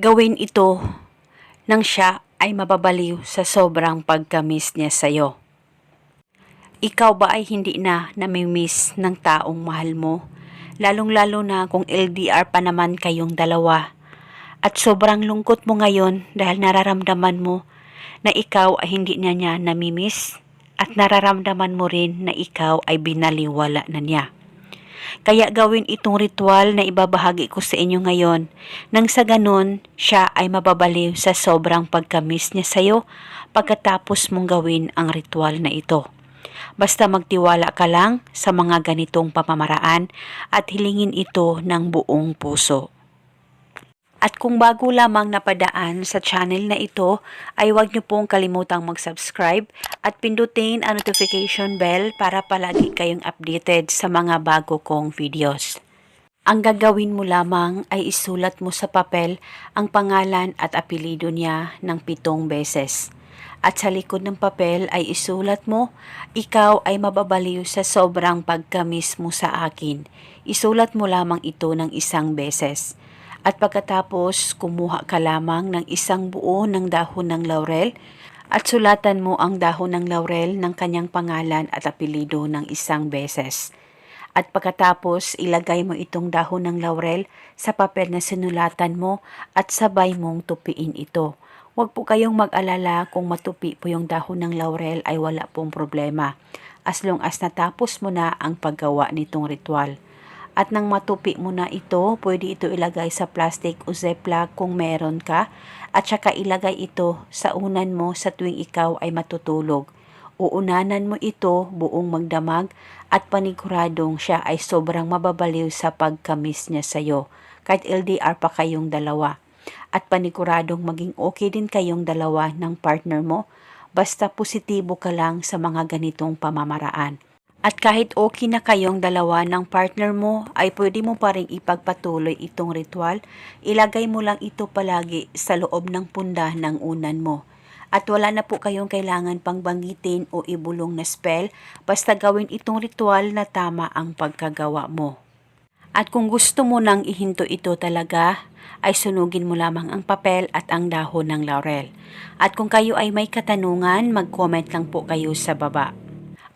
gawin ito nang siya ay mababaliw sa sobrang pagkamis niya sa'yo. Ikaw ba ay hindi na namimiss ng taong mahal mo? Lalong-lalo na kung LDR pa naman kayong dalawa. At sobrang lungkot mo ngayon dahil nararamdaman mo na ikaw ay hindi niya niya namimiss at nararamdaman mo rin na ikaw ay binaliwala na niya. Kaya gawin itong ritual na ibabahagi ko sa inyo ngayon nang sa ganun siya ay mababaliw sa sobrang pagkamis niya sa'yo pagkatapos mong gawin ang ritual na ito. Basta magtiwala ka lang sa mga ganitong pamamaraan at hilingin ito ng buong puso. At kung bago lamang napadaan sa channel na ito, ay huwag niyo pong kalimutang mag-subscribe at pindutin ang notification bell para palagi kayong updated sa mga bago kong videos. Ang gagawin mo lamang ay isulat mo sa papel ang pangalan at apelido niya ng pitong beses. At sa likod ng papel ay isulat mo, ikaw ay mababaliw sa sobrang pagkamis mo sa akin. Isulat mo lamang ito ng isang beses. At pagkatapos, kumuha ka lamang ng isang buo ng dahon ng laurel at sulatan mo ang dahon ng laurel ng kanyang pangalan at apelido ng isang beses. At pagkatapos, ilagay mo itong dahon ng laurel sa papel na sinulatan mo at sabay mong tupiin ito. Huwag po kayong mag-alala kung matupi po yung dahon ng laurel ay wala pong problema. As long as natapos mo na ang paggawa nitong ritual. At nang matupi mo na ito, pwede ito ilagay sa plastic o ziploc kung meron ka. At saka ilagay ito sa unan mo sa tuwing ikaw ay matutulog. Uunanan mo ito buong magdamag at paniguradong siya ay sobrang mababaliw sa pagkamis niya sa'yo. Kahit LDR pa kayong dalawa. At paniguradong maging okay din kayong dalawa ng partner mo. Basta positibo ka lang sa mga ganitong pamamaraan. At kahit okay na kayong dalawa ng partner mo, ay pwede mo pa rin ipagpatuloy itong ritual. Ilagay mo lang ito palagi sa loob ng punda ng unan mo. At wala na po kayong kailangan pang banggitin o ibulong na spell, basta gawin itong ritual na tama ang pagkagawa mo. At kung gusto mo nang ihinto ito talaga, ay sunugin mo lamang ang papel at ang dahon ng laurel. At kung kayo ay may katanungan, mag-comment lang po kayo sa baba.